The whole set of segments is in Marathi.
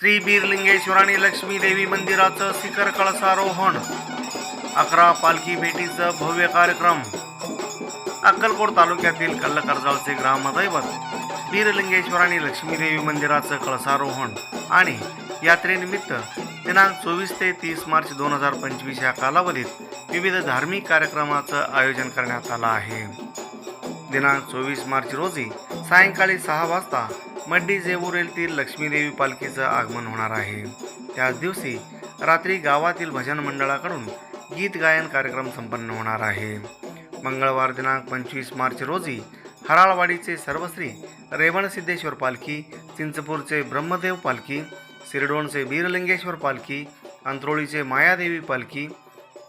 श्री बीरलिंगेश्वर आणि लक्ष्मी देवी मंदिराचं शिखर कळसारोहण. अकरा पालखी भेटीचं भव्य कार्यक्रम. अक्कलकोट तालुक्यातील कल्लकर्जावचे ग्रामदैवत बीरलिंगेश्वर आणि लक्ष्मीदेवी मंदिराचं कळसारोहण आणि यात्रेनिमित्त दिनांक चोवीस ते तीस मार्च दोन हजार पंचवीस या कालावधीत विविध धार्मिक कार्यक्रमाचं आयोजन करण्यात आलं आहे. दिनांक चोवीस मार्च रोजी सायंकाळी सहा वाजता मड्डी जेऊर येथील लक्ष्मीदेवी पालखीचं आगमन होणार आहे. त्याच दिवशी रात्री गावातील भजन मंडळाकडून गीत गायन कार्यक्रम संपन्न होणार आहे. मंगळवार दिनांक पंचवीस मार्च रोजी हराळवाडीचे सर्वश्री रेवणसिद्धेश्वर पालखी चिंचपूरचे ब्रह्मदेव पालखी सिरडोणचे बीरलिंगेश्वर पालखी अंत्रोळीचे मायादेवी पालखी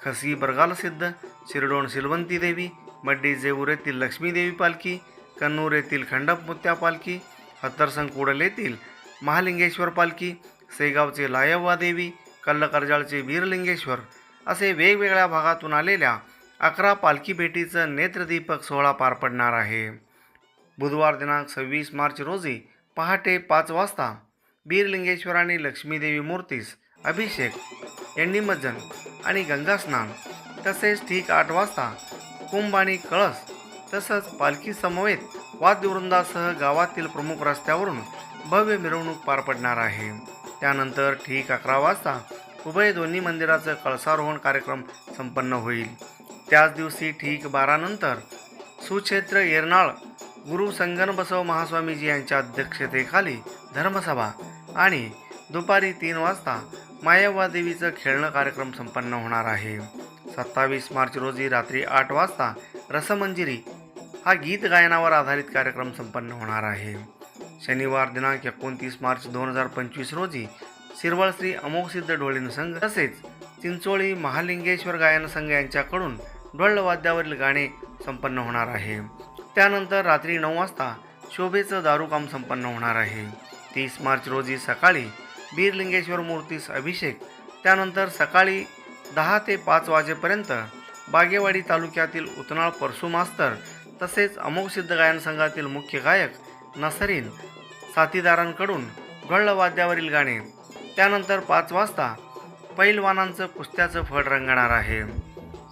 खसी बरगालसिद्ध शिरडोण शिलवंती देवी मड्डी जेऊर येथील लक्ष्मीदेवी पालखी कन्नूर येथील खंडपमुत्या पालखी हत्तरसंग कुडल येथील महालिंगेश्वर पालखी सेगावचे लायव्वा देवी कल्लकरजाळचे वीरलिंगेश्वर असे वेगवेगळ्या भागातून आलेल्या अकरा पालखी भेटीचं नेत्रदीपक सोहळा पार पडणार आहे. बुधवार दिनांक सव्वीस मार्च रोजी पहाटे पाच वाजता बीरलिंगेश्वर आणि लक्ष्मीदेवी मूर्तीस अभिषेक एंडीमज्जन आणि गंगास्नान तसेच ठीक आठ वाजता कुंभ आणि कळस तसंच पालखी समवेत वाद्यवृंदासह गावातील प्रमुख रस्त्यावरून भव्य मिरवणूक पार पडणार आहे. त्यानंतर ठीक अकरा वाजता उभय दोन्ही मंदिराचं कळसारोहण कार्यक्रम संपन्न होईल. त्याच दिवशी ठीक बारानंतर सुक्षेत्र येरनाळ गुरु संगन बसव महास्वामीजी यांच्या अध्यक्षतेखाली धर्मसभा आणि दुपारी तीन वाजता मायावा देवीचं खेळणं कार्यक्रम संपन्न होणार आहे. सत्तावीस मार्च रोजी रात्री आठ वाजता रसमंजिरी हा गीत गायनावर आधारित कार्यक्रम संपन्न होणार आहे. शनिवार दिनांक एकोणतीस मार्च दोन हजार पंचवीस रोजी शिरवळ श्री अमोघसिद्ध ढोळीन संघ तसेच चिंचोळी महालिंगेश्वर गायन संघ यांच्याकडून ढोलवाद्यावरील गाणे संपन्न होणार आहे. त्यानंतर रात्री नऊ वाजता शोभेचं दारूकाम संपन्न होणार आहे. तीस मार्च रोजी सकाळी बीरलिंगेश्वर मूर्तीस अभिषेक त्यानंतर सकाळी दहा ते पाच वाजेपर्यंत बागेवाडी तालुक्यातील उतनाळ परसू मास्तर तसेच अमोघसिद्ध गायन संघातील मुख्य गायक नसरीन साथीदारांकडून ढोलवाद्यावरील गाणे. त्यानंतर पाच वाजता पैलवानांचं कुस्त्याचं फळ रंगणार आहे.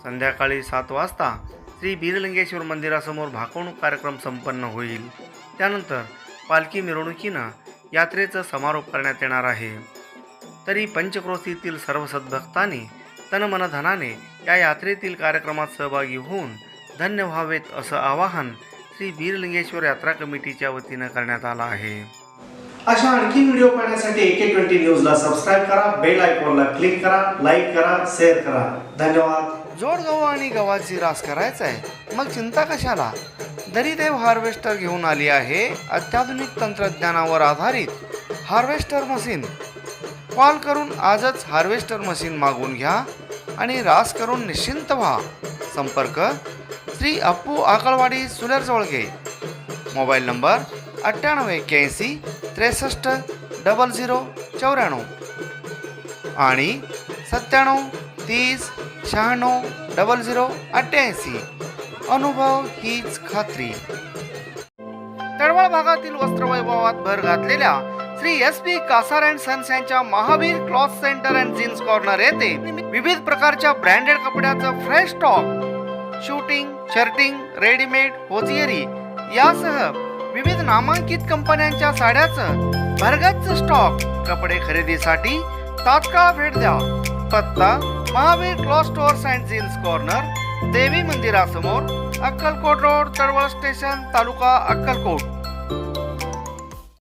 संध्याकाळी सात वाजता श्री बीरलिंगेश्वर मंदिरासमोर भाकवणूक कार्यक्रम संपन्न होईल. त्यानंतर पालखी मिरवणुकीनं यात्रेचं समारोप करण्यात येणार आहे. तरी पंचक्रोशीतील सर्व सद्भक्तांनी तनमनधनाने या यात्रेतील कार्यक्रमात सहभागी होऊन धन्य व्हावेत असं आवाहन श्री बीरलिंगेश्वर यात्रा कमिटीच्या वतीनं करण्यात आलं आहे. अशा आणखी व्हिडिओ पाहण्यासाठी एके ट्वेंटी न्यूजला सबस्क्राईब करा बेल आयकॉनला क्लिक करा लाईक करा शेअर करा. धन्यवाद. जोड गहू आणि गव्हाची रास करायचा आहे मग चिंता कशाला? दरीदेव हार्वेस्टर घेऊन आली आहे अत्याधुनिक तंत्रज्ञानावर आधारित हार्वेस्टर मशीन. कॉल करून आजच हार्वेस्टर मशीन मागवून घ्या आणि रास करून निश्चिंत व्हा. संपर्क श्री अप्पू आकळवाडी सुलेर जवळगे. मोबाईल नंबर अठ्ठ्याण्णव एक्क्याऐंशी त्रेसष्ट डबल झिरो चौऱ्याण्णव. आणि सत्त्याण्णव तीस शहाण्णव डबल झिरो अठ्ठ्याऐंशी. अनुभव हीच खात्री. तळवळ भागातील वस्त्रवैभवात भर घातलेल्या Shri S P Kasar and sons यांच्या Mahavir cloth centre and jeans corner येथे विविध प्रकारच्या ब्रँडेड कपड्याचं fresh stock shooting shirting readymade hosiery यासह विविध नामांकित कंपन्यांच्या साड्याचं भरगच्च स्टॉक कपडे खरेदीसाठी तात्काळ भेट द्या. पत्ता Mahavir cloth stores and jeans corner देवी मंदिरासमोर अक्कलकोट रोड चळवळ स्टेशन तालुका अक्कलकोट.